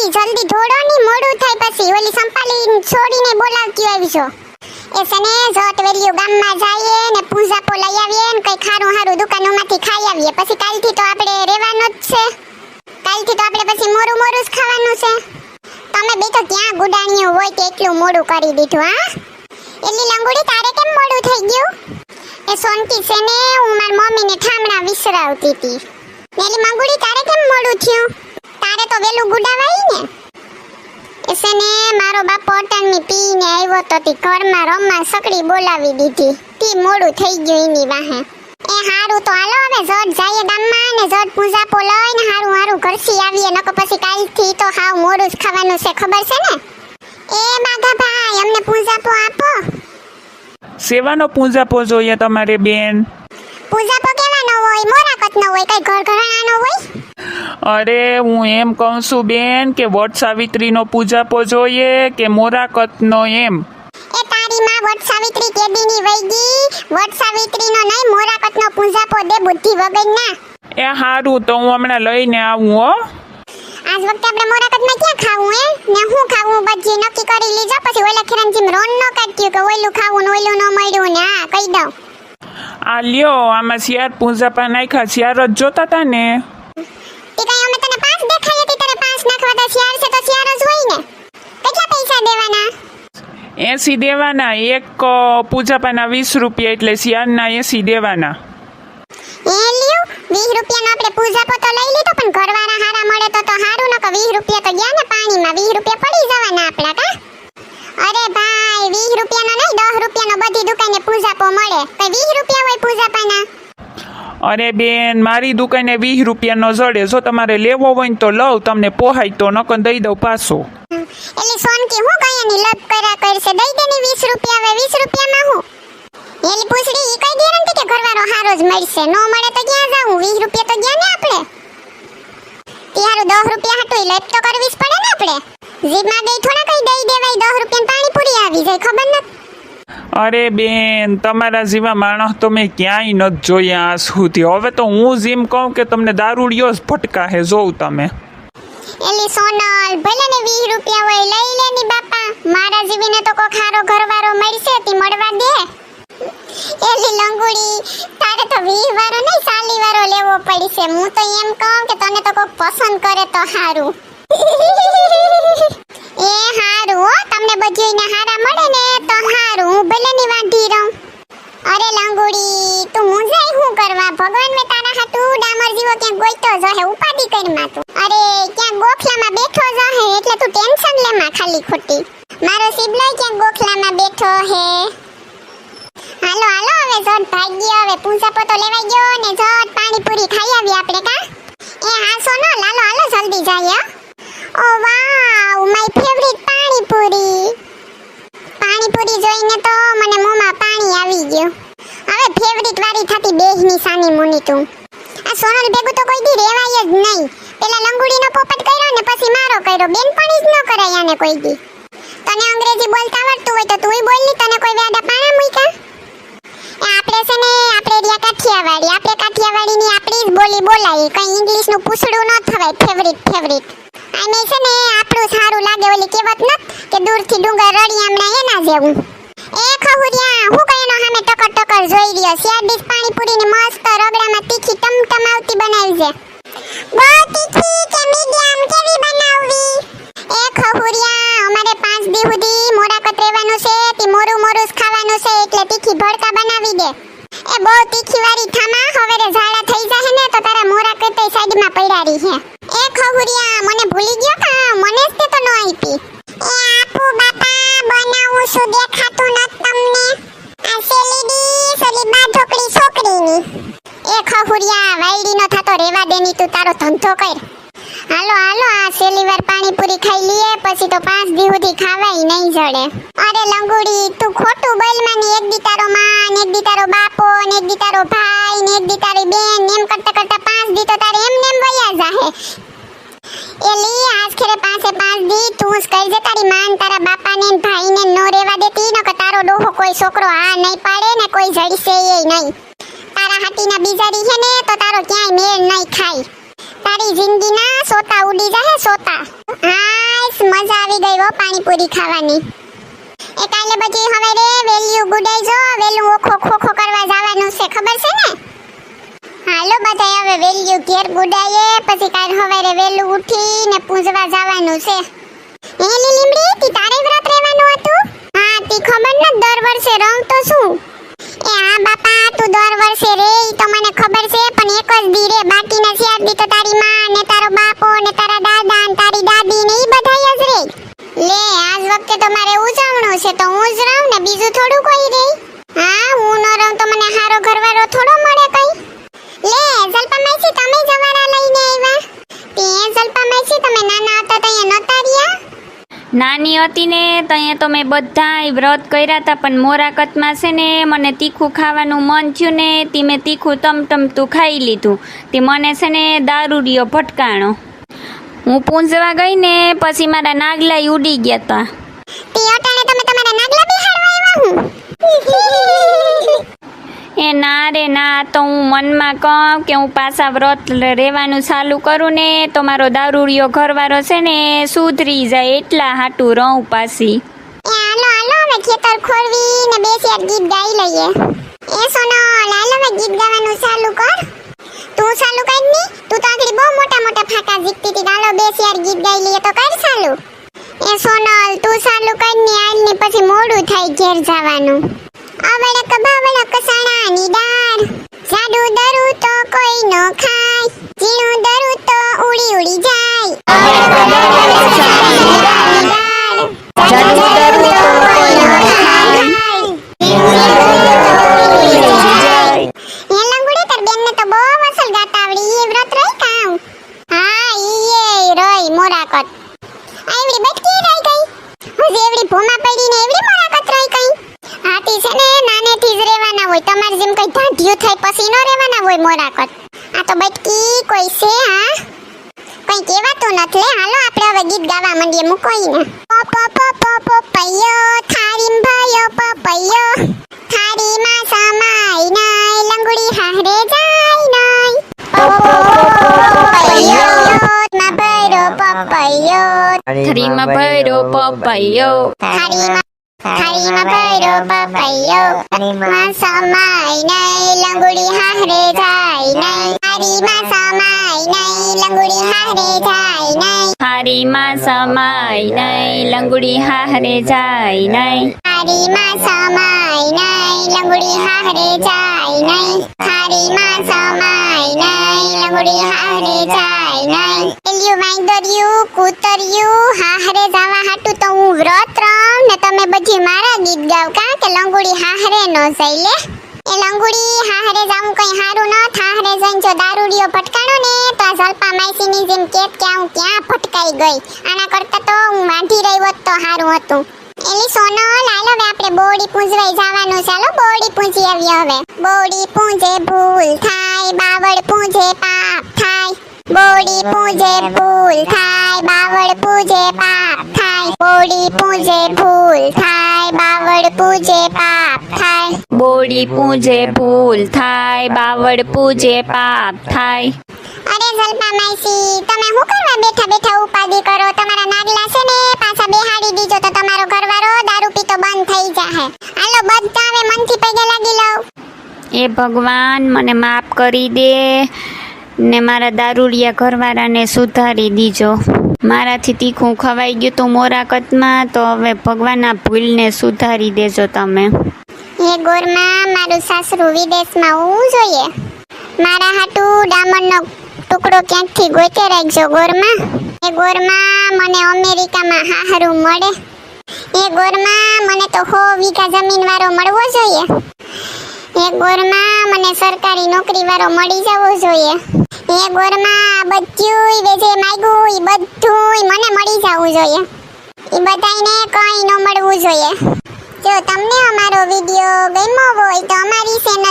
જલ્દી જલ્દી ધોડો ની મોડું થાય પછી. ઓલી સંપાલી છોડીને બોલાવતી આવી છો એ સને જોત વેલ્યુ ગામમાં જઈએ ને પૂજા પો લઈ આવીએ ને કઈ ખારું હારું દુકાનોમાંથી ખાઈ આવીએ. પછી કાલથી તો આપણે રહેવાનું જ છે. કાલથી તો આપણે પછી મોરું મોરું જ ખાવાનું છે. તમે બે તો ક્યાં ગુડાણીઓ હોય કે એટલું મોડું કરી દીધું, હા? એટલી લંગુડી, તારે કેમ મોડું થઈ ગયું? એ સોનકી છે ને હું મારી મમ્મીને ઠામણા વિસરાવતી હતી. એલી મંગુડી તારે કેમ મોડું થયું? તારે તો વેલું ગુડાવાઈ ને. એસે ને મારો બાપ પોતાની પીને આવ્યો તો તી ઘરમાં રમવા સકડી બોલાવી દીધી. તી મોડું થઈ ગયું એની વાહે. એ હારું તો હાલો હવે જટ જઈએ ગામમાં ને જટ પૂજા પો લઈને હારું હારું ઘરથી આવીએ નકો પછી કાલથી તો હાવ મોડું જ ખાવાનું છે ખબર છે ને? એ બાઘા ભાઈ અમને પૂજા પો આપો. સેવાનો પૂજાપો જોઈએ તમારે બેન. પૂજા પો કેવાનો હોય મોરાકતનો હોય કઈ ઘર ઘરાણાનો હોય? અરે હું એમ કહું છું બેન કે વટ સાવિત્રીનો પૂજાપો જોઈએ કે મોરાકતનો એમ? એ તારી માં વટ સાવિત્રી કેદીની વૈગી વટ સાવિત્રીનો નહીં મોરાકતનો પૂજાપો દે બુદ્ધિ વગરના. એ સારું તો હું હમણાં લઈને આવું હો. આજ વખતે આપણે મોરાકતમાં ક્યાં ખાવું હે? ને હું ખાવું બધી નક્કી કરી લીજો પછી ઓલા ખેરાનજી રોન નો કાઢ્યું કે ઓયલું ખાવું ને ઓયલું ન મળ્યું ને હા કહી દઉં. આ લ્યો આમાં શિયાર પૂજાપા નાખ્યા શિયાર જ જોતા હતા ને. તે કઈ અમે તને પાંચ દેખાય હતી તને પાંચ નાખવા તો શિયાર છે તો શિયાર જ હોય ને. કેટલા પૈસા દેવાના? એસી દેવાના એક પૂજાપાના વીસ રૂપિયા એટલે શિયારના એસી દેવાના. એ લ્યો વીસ રૂપિયાનો આપણે પૂજાપો તો લઈ લીધો પણ ઘરવાળા હારા મળે તો તો હારું ન કે વીસ રૂપિયા તો ગયા ને પાણીમાં વીસ રૂપિયા પડી જવાના આપણા કા? અરે ભાઈ વીસ રૂપિયાનો નહીં દસ રૂપિયાનો બધી દુકાને પૂજાપો મળે તો વીસ રૂપિયા હોય પૂજાપાના. અરે બેન મારી દુકાને વીસ રૂપિયાનો જડે જો તમારે લેવો હોય તો લઉં તમને પોહાય તો નકર દઈ દઉં પાછો. એટલે સોન કે હું કયાની લપ કર્યા કરશે? દઈ દે ને 20 રૂપિયા હવે 20 રૂપિયામાં હું? એલી પૂછડી ઈ કઈ ગેરંટી કે ઘરવાળો હારો જ મળશે? નો મળે તો ક્યાં જાવું 20 રૂપિયા તો ગયા ને આપણે? ત્યારે 10 રૂપિયા હાટું લપ તો કરવી જ પડે ને આપણે? જીભમાં ગઈ થોડા કઈ દઈ દેવાય 10 રૂપિયા પાણીપુરી આવી જાય ખબર નથી. અરે બેન, તમારા જેવા માણસ તો મેં ક્યાંય નથી જોયા સુધી. હવે તો હું જેમ કહું કે તમને દારૂડિયો જ ભટકાહે જોઉં તમે. એલી સોનલ, ભલે ને 20 રૂપિયા હોય, લઈ લે ની બાપા. મારા જીવીને તો કોક હારો ઘરવાળો મળશે, તી મળવા દે. એલી લંગુડી, તારે તો 20 વારો નહીં સાલી વારો લેવો પડશે. હું તો એમ કહું કે તને તો કોક પસંદ કરે તો હારું. એ હારું હો, તમને બધુંયને હારા મળે ને, તો હારું, હું ભલે ની વાંધી રહું. અરે લંગુડી તું મુંજાઈ હું કરવા? ભગવાન મે તારા હાટુ ડામર જીવો ક્યાં ગોઈતો જહે ઉપાડી કરમાં તું અરે, ક્યાં ગોખલામાં બેઠો જહે, એટલે તું ટેન્શન લે માં, ખાલી ખોટી. મારો સિબલો ક્યાં ગોખલામાં બેઠો હે? હાલો હાલો, હવે જટ ભાગ્ય હવે પૂજા પોતો લેવાઈ ગયો ને જટ પાણીપુરી ખાઈ આવી આપણે કા? એ હા સોનો લાલો, હાલો, જલ્દી જઈએ ઓ wow my favourite panipuri. Panipuri જોઈને તો મને મોંમાં પાણી આવી ગયું. હવે ફેવરિટ વાળી થતી બેહની સાની મુની તું. આ સોનલ ભેગું તો કોઈ દી રેવાય જ નહીં. પેલા લંગુડીનો પોપટ કર્યો ને પછી મારો કર્યો. બેનપણી જ ન કરાય આને કોઈ દી. તને અંગ્રેજી બોલતા આવડતું હોય તો તુંય બોલની તને કોઈ વ્યાડા પાણા મૂક્યા? આપણે છે ને, આપણે રિયા કાઠિયાવાડી. આપણે કાઠિયાવાડીની આપણી જ બોલી બોલાય. કઈ ઇંગ્લિશનું પૂછડું ન થવાય. ફેવરિટ ફેવરિટ આમે છે ને, આપણું સારું લાગે ઓલી કહેવત ન, કે દૂરથી ડુંગર રડી હમણાં એના જેવું. એ ખહુરિયા હું કયાનો સામે ટકર ટકર જોઈ રહ્યો શિયાળ ડીશ પાણીપુરીને મસ્ત રગડામાં તીખી ટમટમાવતી બનાવી છે. બહુ તીખી કે મીડિયમ કેવી બનાવવી? એ ખહુરિયા અમારે પાંચ દી સુધી મોરાકત રહેવાનું છે, તે મોરું મોરું ખાવાનું છે, એટલે તીખી ભડકા બનાવી દે. એ બહુ તીખી વાળી થામા, હવેરે ઝાડા થઈ જાય ને, તો તારા મોરાકત સાઈડમાં પડ્યારી છે એ ખહુરિયા પાણીપુરી ખાઈ લઈએ, પછી તો પાંચ દી સુધી ખાવાય નહીં જડે. અરે લંગુડી તું ખોટું બોલ ને એક દી તારો માં ને એક દી તારો બાપો, ને એક દી તારો ભાઈ, ને એક દી તારી બેન, એમ કરતા કરતા પાંચ દી તો તારે એમ નેમ વયા જાહે. એલી આજ ખેરે પાસે પાંચ દી તું જ દે તારી માન, તારા બાપા ને ભાઈને નો રેવા દેતી ન તારો ડોહો કોઈ છોકરો આ નહીં પાડે ને કોઈ જડશે એ નહીં. તારા હાથીના દી છે ને, તો તારો ક્યાંય મેળ નહીં ખાય. તારી જિંદગીના સોતા ઉડી જાહે સોતા. હા આવ્યો પાણીપુરી ખાવાની. એ કાલે પછી હવે રે, વેલ્યુ ગુડાઈ જો વેલું ઓખો ખોખો કરવા જવાનું છે, ખબર છે ને? હાલો બધાય હવે વેલ્યુ ઘેર ગુડાઈએ, પછી કાલ હવારે વેલું ઉઠીને પૂજવા જવાનું છે. એ લીલીમડી તી તારે વ્રત રહેવાનું હતું? હા, તી ખબર ન, દર વર્ષે રંગ તો શું? એ હા બાપા, તું દર વર્ષે રે તો મને ખબર નાની હતી ને ત્યાં તો મેં બધા વ્રત કર્યા હતા, પણ મોરાકતમાં છે ને મને તીખું ખાવાનું મન થયું ને તે મેં તીખું તમતમતું ખાઈ લીધું. તે મને છે ને દારૂડિયો ભટકાણો. હું પૂંજવા ગઈ ને પછી મારા નાગલા ઉડી ગયા હતા તે અટાણે તમે તમારા નાગલા બિહાડવા આવ્યા હું એ ના રે ના, તો હું મનમાં કહું કે હું પાછા વ્રત રહેવાનું ચાલુ કરું ને, તો મારો દારૂડિયો ઘરવાળો છે ને, સુધરી જાય એટલા હાટું રહું પાછી. એ હાલો હાલો હવે ખેતર ખોરવી ને બેસી ચાર ગીત ગાઈ લઈએ. એ સોનો લાલો હવે ગીત ગાવાનું ચાલુ કર. તું ચાલુ કરની, તું તો આગળ બહુ મોટા મોટા ફાકા જીતતી હતી. હાલો બેસી યાર ગીત ગાઈ લઈએ, તો કર ચાલુ. એ સોનલ તું ચાલુ કરની આલની પછી મોડું થાય ઘેર જવાનું. અવળક બવળક આવડી બટકી રહી ગઈ. હું જેવડી ભૂમા પડીને એવડી મોરાકત રહી ગઈ હાથી છે ને નાનેથી જ રહેવાના હોય. તમારે જેમ કઈ ઢાઢિયું થાય પછી ન રહેવાના હોય મોરાકત. આ તો બટકી કોઈ છે, હા? કઈ કહેવાતું નથી હાલો, આપણે હવે ગીત ગાવા માંડીએ. મૂકોઈને પ પ પ પ પપૈયો થારીમ ભયો પપૈયો થારીમાં સમાય カリマバイドパパイヨカリマカリマバイドパパイヨマサマイナイランゴリハレタイナイカリマサマイナイランゴリハレタイナイカリマサマイナイランゴリハレタイナイカリマサマイナイランゴリハレタイナイカリマサマイナイランゴリハレタイナイ એલિયું વાંદરિયું કૂતરિયું, હાહરે જાવા હાટુ તો હું વ્રત રમ. ને તમે બધી મારા ગીત ગાવ કા કે લંગુડી હાહરે નો જાય એ લંગુડી હાહરે જાવું કઈ હારું ન થાહરે જઈને જો દારૂડીઓ ભટકાણો ને, તો આ જલપા માસીની જેમ કેત કે હું ક્યાં ભટકાઈ ગઈ? આના કરતા તો હું વાંઢી રહી હોત તો હારું હતું. એલી સોનો, લાલો હવે આપણે બોડી પૂંજવાઈ જવાનું ચાલો. બોડી પૂંજી આવીએ હવે. બોડી પૂંજે ભૂલ થાય, બાવળ પૂંજે થાય બોડી પૂજે ફૂલ થાય બાવળ પૂજે પાપ થાય. બોડી પૂજે ફૂલ થાય બાવળ પૂજે પાપ થાય. બોડી પૂજે ફૂલ થાય બાવળ પૂજે પાપ થાય. અરે જલ્પા માસી તમે શું કરવા બેઠા બેઠા ઉપાદી કરો? તમારા નાગલા છે ને પાછા બેહાડી દીજો તો તમારો ઘરવાળો દારૂ પીતો બંધ થઈ જાહે. હાલો બધા હવે મનથી પગે લાગી લઉં. એ ભગવાન મને માફ કરી દે. ને મારા દારૂડિયા ઘરવાળાને સુધારી દીજો. મારાથી તીખું ખવાઈ ગયું તું મોરાકતમાં, તો હવે ભગવાનના ભૂલને સુધારી દેજો તમે. હે ગોરમાં, મારું સાસરું વિદેશમાં હોવું જોઈએ. મારા હાટુ ડામરનો ટુકડો ક્યાંકથી ગોતે રાખજો ગોરમાં. એ ગોરમાં, મને અમેરિકામાં હાહરું મળે. એ ગોરમાં, મને તો હો વીઘા જમીન વાળો મળવો જોઈએ. એ ગોરમાં મને સરકારી નોકરી વાળો મળી જવો જોઈએ. એ ગોરમાં બધુંય વેજે માગ્યું એ બધુંય મને મળી જવું જોઈએ. એ બધાયને કંઈ ન મળવું જોઈએ. જો તમને અમારો વીડિયો ગમ્યો હોય તો અમારી ચેનલ